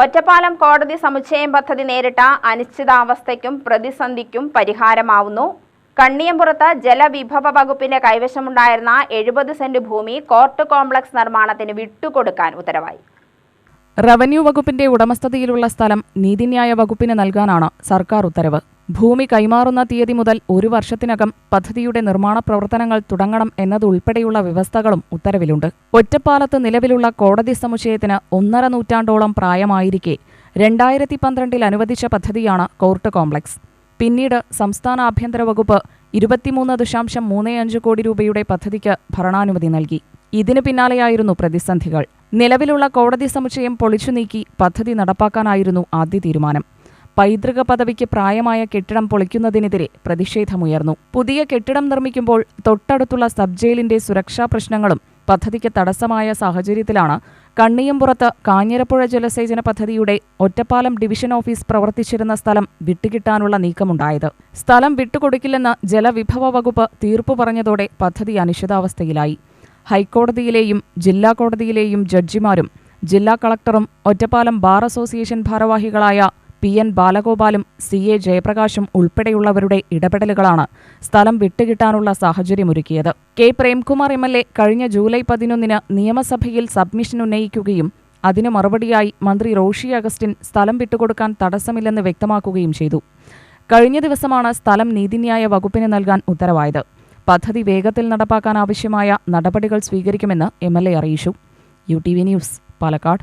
ഒറ്റപ്പാലം കോടതി സമുച്ചയം പദ്ധതി നേരിട്ട അനിശ്ചിതാവസ്ഥയ്ക്കും പ്രതിസന്ധിക്കും പരിഹാരമാവുന്നു. കണ്ണിയമ്പുറത്ത് ജലവിഭവ വകുപ്പിന്റെ കൈവശമുണ്ടായിരുന്ന എഴുപത് സെന്റ് ഭൂമി കോർട്ട് കോംപ്ലക്സ് നിർമ്മാണത്തിന് വിട്ടുകൊടുക്കാൻ ഉത്തരവായി. റവന്യൂ വകുപ്പിന്റെ ഉടമസ്ഥതയിലുള്ള സ്ഥലം നീതിന്യായ വകുപ്പിന് നൽകാനാണ് സർക്കാർ ഉത്തരവ്. ഭൂമി കൈമാറുന്ന തീയതി മുതൽ ഒരു വർഷത്തിനകം പദ്ധതിയുടെ നിർമ്മാണ പ്രവർത്തനങ്ങൾ തുടങ്ങണം എന്നതുൾപ്പെടെയുള്ള വ്യവസ്ഥകളും ഉത്തരവിലുണ്ട്. ഒറ്റപ്പാലത്ത് നിലവിലുള്ള കോടതി സമുച്ചയത്തിന് ഒന്നര നൂറ്റാണ്ടോളം പ്രായമായിരിക്കെ രണ്ടായിരത്തി പന്ത്രണ്ടിൽ അനുവദിച്ച പദ്ധതിയാണ് കോർട്ട് കോംപ്ലക്സ്. പിന്നീട് സംസ്ഥാന ആഭ്യന്തര വകുപ്പ് ഇരുപത്തിമൂന്ന് ദശാംശം മൂന്ന് അഞ്ച് കോടി രൂപയുടെ പദ്ധതിക്ക് ഭരണാനുമതി നൽകി. ഇതിനു പിന്നാലെയായിരുന്നു പ്രതിസന്ധികൾ. നിലവിലുള്ള കോടതി സമുച്ചയം പൊളിച്ചു നീക്കി പദ്ധതി നടപ്പാക്കാനായിരുന്നു ആദ്യ തീരുമാനം. പൈതൃക പദവിക്ക് പ്രായമായ കെട്ടിടം പൊളിക്കുന്നതിനെതിരെ പ്രതിഷേധമുയർന്നു. പുതിയ കെട്ടിടം നിർമ്മിക്കുമ്പോൾ തൊട്ടടുത്തുള്ള സബ് ജയിലിന്റെ സുരക്ഷാ പ്രശ്നങ്ങളും പദ്ധതിക്ക് തടസ്സമായ സാഹചര്യത്തിലാണ് കണ്ണിയമ്പുറത്ത് കാഞ്ഞിരപ്പുഴ ജലസേചന പദ്ധതിയുടെ ഒറ്റപ്പാലം ഡിവിഷൻ ഓഫീസ് പ്രവർത്തിച്ചിരുന്ന സ്ഥലം വിട്ടുകിട്ടാനുള്ള നീക്കമുണ്ടായത്. സ്ഥലം വിട്ടുകൊടുക്കില്ലെന്ന് ജലവിഭവ വകുപ്പ് തീർപ്പു പറഞ്ഞതോടെ പദ്ധതി അനിശ്ചിതാവസ്ഥയിലായി. ഹൈക്കോടതിയിലെയും ജില്ലാ കോടതിയിലെയും ജഡ്ജിമാരും ജില്ലാ കളക്ടറും ഒറ്റപ്പാലം ബാർ അസോസിയേഷൻ ഭാരവാഹികളായ പി എൻ ബാലഗോപാലും സി എ ജയപ്രകാശും ഉൾപ്പെടെയുള്ളവരുടെ ഇടപെടലുകളാണ് സ്ഥലം വിട്ടുകിട്ടാനുള്ള സാഹചര്യമൊരുക്കിയത്. K Premkumar M L A കഴിഞ്ഞ ജൂലൈ പതിനൊന്നിന് നിയമസഭയിൽ സബ്മിഷൻ ഉന്നയിക്കുകയും അതിനു മറുപടിയായി മന്ത്രി റോഷി അഗസ്റ്റിൻ സ്ഥലം വിട്ടുകൊടുക്കാൻ തടസ്സമില്ലെന്ന് വ്യക്തമാക്കുകയും ചെയ്തു. കഴിഞ്ഞ ദിവസമാണ് സ്ഥലം നീതിന്യായ വകുപ്പിന് നൽകാൻ ഉത്തരവായത്. പദ്ധതി വേഗത്തിൽ നടപ്പാക്കാൻ ആവശ്യമായ നടപടികൾ സ്വീകരിക്കുമെന്ന് എം എൽ എ അറിയിച്ചു. U T V news Palakkad.